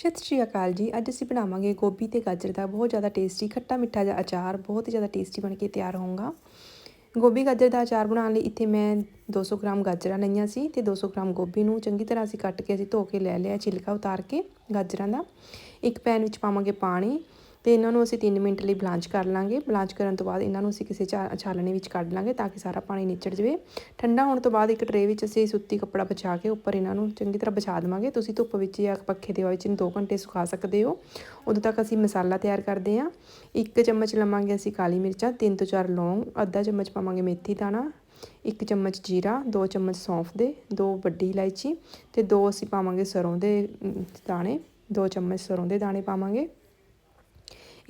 ਸਤਿ ਸ਼੍ਰੀ ਅਕਾਲ ਜੀ। ਅੱਜ ਅਸੀਂ ਬਣਾਵਾਂਗੇ ਗੋਭੀ ਤੇ ਗਾਜਰ ਦਾ ਬਹੁਤ ਜ਼ਿਆਦਾ ਟੇਸਟੀ ਖੱਟਾ ਮਿੱਠਾ ਜਿਹਾ ਅਚਾਰ, ਬਹੁਤ ਹੀ ਜ਼ਿਆਦਾ ਟੇਸਟੀ ਬਣ ਕੇ ਤਿਆਰ ਹੋਊਗਾ। ਗੋਭੀ ਗਾਜਰ ਦਾ ਅਚਾਰ ਬਣਾਉਣ ਲਈ ਇੱਥੇ ਮੈਂ 200 ਗ੍ਰਾਮ ਗਾਜਰਾਂ ਲਈਆਂ ਸੀ ਤੇ 200 ਗ੍ਰਾਮ ਗੋਭੀ ਨੂੰ ਚੰਗੀ ਤਰ੍ਹਾਂ ਅਸੀਂ ਕੱਟ ਕੇ ਅਸੀਂ ਧੋ ਕੇ ਲੈ ਲਿਆ, ਛਿਲਕਾ ਉਤਾਰ ਕੇ ਗਾਜਰਾਂ ਦਾ। ਇੱਕ ਪੈਨ ਵਿੱਚ ਪਾਵਾਂਗੇ ਪਾਣੀ ਤੇ ਇਹਨਾਂ ਨੂੰ ਅਸੀਂ 3 ਮਿੰਟ ਲਈ ਬਲਾਂਚ ਕਰ ਲਾਂਗੇ। ਬਲਾਂਚ ਕਰਨ ਤੋਂ ਬਾਅਦ ਇਹਨਾਂ ਨੂੰ ਅਸੀਂ ਕਿਸੇ ਛਾਲਣੇ ਵਿੱਚ ਕੱਢ ਲਾਂਗੇ ਤਾਂ ਕਿ ਸਾਰਾ ਪਾਣੀ ਨਿਚੜ ਜਵੇ। ਠੰਡਾ ਹੋਣ ਤੋਂ ਬਾਅਦ ਇੱਕ ਟਰੇ ਵਿੱਚ ਅਸੀਂ ਸੁੱਤੀ ਕੱਪੜਾ ਵਿਛਾ ਕੇ ਉੱਪਰ ਇਹਨਾਂ ਨੂੰ ਚੰਗੀ ਤਰ੍ਹਾਂ ਵਿਛਾ ਦੇਵਾਂਗੇ। ਤੁਸੀਂ ਧੁੱਪ ਵਿੱਚ ਜਾਂ ਪੱਖੇ ਦੇ ਵਿੱਚ ਇਹਨੂੰ 2 ਘੰਟੇ ਸੁਕਾ ਸਕਦੇ ਹੋ। ਉਦੋਂ ਤੱਕ ਅਸੀਂ ਮਸਾਲਾ ਤਿਆਰ ਕਰਦੇ ਹਾਂ। ਇੱਕ ਚਮਚ ਲਵਾਂਗੇ ਅਸੀਂ ਕਾਲੀ ਮਿਰਚਾਂ 3 ਤੋਂ 4 ਲੌਂਗ, ਅੱਧਾ ਚਮਚ ਪਾਵਾਂਗੇ ਮੇਥੀ ਦਾਣਾ, ਇੱਕ ਚਮਚ ਜੀਰਾ, ਦੋ ਚਮਚ ਸੌਂਫ ਦੇ, ਦੋ ਵੱਡੀ ਇਲਾਇਚੀ ਤੇ ਦੋ ਅਸੀਂ ਪਾਵਾਂਗੇ ਸਰੋਂ ਦੇ ਦਾਣੇ, ਦੋ ਚਮਚ ਸਰੋਂ ਦੇ ਦਾਣੇ ਪਾਵਾਂਗੇ।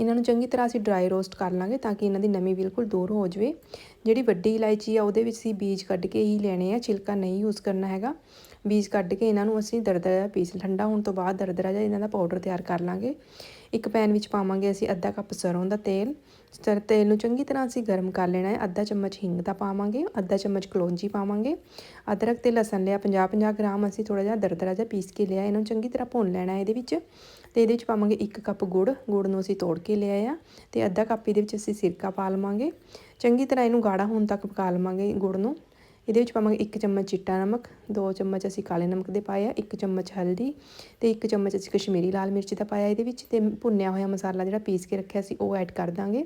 ਇਹਨਾਂ ਨੂੰ ਚੰਗੀ ਤਰ੍ਹਾਂ ਅਸੀਂ ਡਰਾਈ ਰੋਸਟ ਕਰ ਲਾਂਗੇ ਤਾਂ ਕਿ ਇਹਨਾਂ ਦੀ ਨਮੀ ਬਿਲਕੁਲ ਦੂਰ ਹੋ ਜਾਵੇ। ਜਿਹੜੀ ਵੱਡੀ ਇਲਾਇਚੀ ਆ, ਉਹਦੇ ਵਿੱਚ ਅਸੀਂ ਬੀਜ ਕੱਢ ਕੇ ਹੀ ਲੈਣੇ ਆ, ਛਿਲਕਾ ਨਹੀਂ ਯੂਜ਼ ਕਰਨਾ ਹੈਗਾ। ਬੀਜ ਕੱਢ ਕੇ ਇਹਨਾਂ ਨੂੰ ਅਸੀਂ ਦਰਦਰਾ ਜਿਹਾ ਪੀਸ, ਠੰਡਾ ਹੋਣ ਤੋਂ ਬਾਅਦ ਦਰਦਰਾ ਜਿਹਾ ਇਹਨਾਂ ਦਾ ਪਾਊਡਰ ਤਿਆਰ ਕਰ ਲਾਂਗੇ। ਇੱਕ ਪੈਨ ਵਿੱਚ ਪਾਵਾਂਗੇ ਅਸੀਂ ਅੱਧਾ ਕੱਪ ਸਰੋਂ ਦਾ ਤੇਲ। ਸਰ, ਤੇਲ ਨੂੰ ਚੰਗੀ ਤਰ੍ਹਾਂ ਅਸੀਂ ਗਰਮ ਕਰ ਲੈਣਾ ਹੈ। ਅੱਧਾ ਚਮਚ ਹਿੰਗ ਦਾ ਪਾਵਾਂਗੇ, ਅੱਧਾ ਚਮਚ ਕਲੌਂਜੀ ਪਾਵਾਂਗੇ। ਅਦਰਕ ਤੇ ਲਸਣ ਲਿਆ 50 50 ਗ੍ਰਾਮ, ਅਸੀਂ ਥੋੜਾ ਜਿਹਾ ਦਰਦਰਾ ਜਿਹਾ ਪੀਸ ਕੇ ਲਿਆ। ਇਹਨੂੰ ਚੰਗੀ ਤਰ੍ਹਾਂ ਭੁੰਨ ਲੈਣਾ ਇਹਦੇ ਵਿੱਚ। ਤੇ ਇਹਦੇ ਵਿੱਚ ਪਾਵਾਂਗੇ ਇੱਕ ਕੱਪ ਗੁੜ। ਗੁੜ ਨੂੰ ਅਸੀਂ ਤੋੜ ਕੇ ਲਿਆ ਆ। ਤੇ ਅੱਧਾ ਕੱਪ ਇਹਦੇ ਵਿੱਚ ਅਸੀਂ ਸਿਰਕਾ ਪਾ ਲਵਾਂਗੇ। ਚੰਗੀ ਤਰ੍ਹਾਂ ਇਹਨੂੰ ਗਾੜਾ ਹੋਣ ਤੱਕ ਪਕਾ ਲਵਾਂਗੇ ਗੁੜ ਨੂੰ। ਇਹਦੇ ਵਿੱਚ ਪਾਵਾਂਗੇ ਇੱਕ ਚਮਚ ਚਿੱਟਾ ਨਮਕ, ਦੋ ਚਮਚ ਅਸੀਂ ਕਾਲੇ ਨਮਕ ਦੇ ਪਾਇਆ ਇੱਕ ਚਮਚ ਹਲਦੀ ਤੇ ਇੱਕ ਚਮਚ ਅਸੀਂ ਕਸ਼ਮੀਰੀ ਲਾਲ ਮਿਰਚ ਦਾ ਪਾਇਆ ਇਹਦੇ ਵਿੱਚ ਤੇ ਭੁੰਨਿਆ ਹੋਇਆ ਮਸਾਲਾ ਜਿਹੜਾ ਪੀਸ ਕੇ ਰੱਖਿਆ ਸੀ ਉਹ ਐਡ ਕਰ ਦਾਂਗੇ।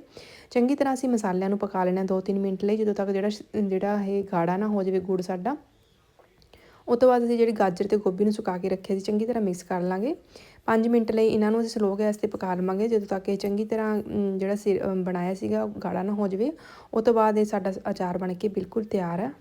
ਚੰਗੀ ਤਰ੍ਹਾਂ ਅਸੀਂ ਮਸਾਲਿਆਂ ਨੂੰ ਪਕਾ ਲੈਣਾ 2-3 ਮਿੰਟ ਲਈ, ਜਦੋਂ ਤੱਕ ਜਿਹੜਾ ਜਿਹੜਾ ਇਹ ਗਾੜਾ ਨਾ ਹੋ ਜਾਵੇ ਗੁੜ ਸਾਡਾ। ਉਸ ਤੋਂ ਬਾਅਦ ਅਸੀਂ ਜਿਹੜੀ ਗਾਜਰ ਤੇ ਗੋਭੀ ਨੂੰ ਸੁਕਾ ਕੇ ਰੱਖਿਆ ਸੀ ਚੰਗੀ ਤਰ੍ਹਾਂ ਮਿਕਸ ਕਰ ਲਾਂਗੇ। 5 ਮਿੰਟ ਲਈ ਇਹਨਾਂ ਨੂੰ ਅਸੀਂ ਸਲੋ ਗੈਸ ਤੇ ਪਕਾ ਲਵਾਂਗੇ, ਜਦੋਂ ਤੱਕ ਇਹ ਚੰਗੀ ਤਰ੍ਹਾਂ ਜਿਹੜਾ ਬਣਾਇਆ ਸੀਗਾ ਗਾੜਾ ਨਾ ਹੋ ਜਾਵੇ। ਉਸ ਤੋਂ ਬਾਅਦ ਇਹ ਸਾਡਾ ਅਚਾਰ ਬਣ ਕੇ ਬਿਲਕੁਲ ਤਿਆਰ ਹੈ